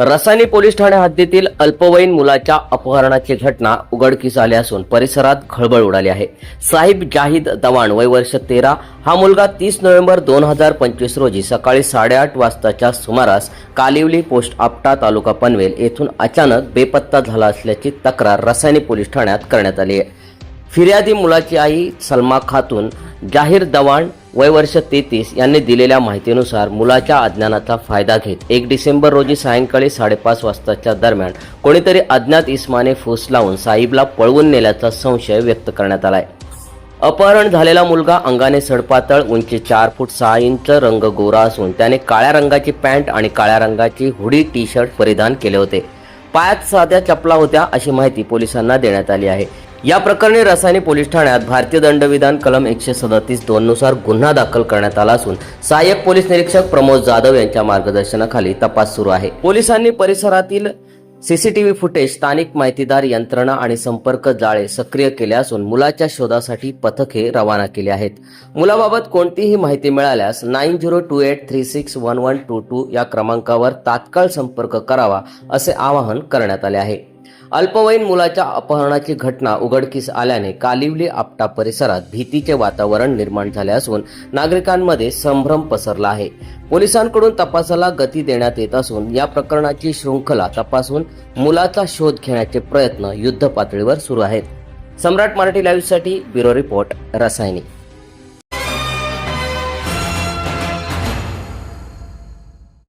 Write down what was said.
Rasayani police Thane हद्दीतील अल्पवयीन मुलाच्या अपहरणाची घटना उघडकीस आली असून परिसरात खळबळ उडाली आहे. साहिब जाहीद दवाण वय वर्ष तेरा हा मुलगा तीस नोव्हेंबर दोन हजार पंचवीस रोजी सकाळी साडेआठ वाजताच्या सुमारास कालिवली पोस्ट आपटा तालुका पनवेल येथून अचानक बेपत्ता झाला असल्याची तक्रार रसायनी पोलीस ठाण्यात करण्यात आली आहे. फिर्यादी मुलाची आई सलमा खातून जाहीर दवाण वयवर्ष तेहतीस यांनी दिलेल्या माहितीनुसार मुलाच्या अज्ञानाचा फायदा घेत एक डिसेंबर रोजी सायंकाळी साडेपाच वाजताच्या दरम्यान कोणीतरी अज्ञात इस्माने फूस लावून साहिबला पळवून नेल्याचा संशय व्यक्त करण्यात आलाय. अपहरण झालेला मुलगा अंगाने सडपातळ उंची चार फूट सहा इंच रंग गोरा असून त्याने काळ्या रंगाची पॅन्ट आणि काळ्या रंगाची हुडी टी शर्ट परिधान केले होते. पायात साध्या चपला होत्या अशी माहिती पोलिसांना देण्यात आली आहे. या प्रकरणी रसायनी पोलीस ठाण्यात भारतीय दंडविधान कलम एकशे सदतीस दोननुसार गुन्हा दाखल करण्यात आला असून सहाय्यक पोलीस निरीक्षक प्रमोद जाधव यांच्या मार्गदर्शनाखाली तपास सुरू आहे. पोलिसांनी परिसरातील सीसीटीव्ही फुटेज स्थानिक माहितीदार यंत्रणा आणि संपर्क जाळे सक्रिय केले असून मुलाच्या शोधासाठी पथके रवाना केली आहेत. मुलाबाबत कोणतीही माहिती मिळाल्यास nine zero two eight three six one one two two या क्रमांकावर तात्काळ संपर्क करावा असे आवाहन करण्यात आले आहे. अल्पवयीन मुलाच्या अपहरणाची घटना उघडकीस आल्याने कालिवली आपटा परिसरात भीतीचे वातावरण निर्माण झाले असून नागरिकांमध्ये संभ्रम पसरला आहे. पोलिसांकडून तपासाला गती देण्यात येत असून या प्रकरणाची शृंखला तपासून मुलाचा शोध घेण्याचे प्रयत्न युद्ध पातळीवर सुरू आहेत. सम्राट मराठी लाईव्हसाठी ब्युरो रिपोर्ट रसायनी.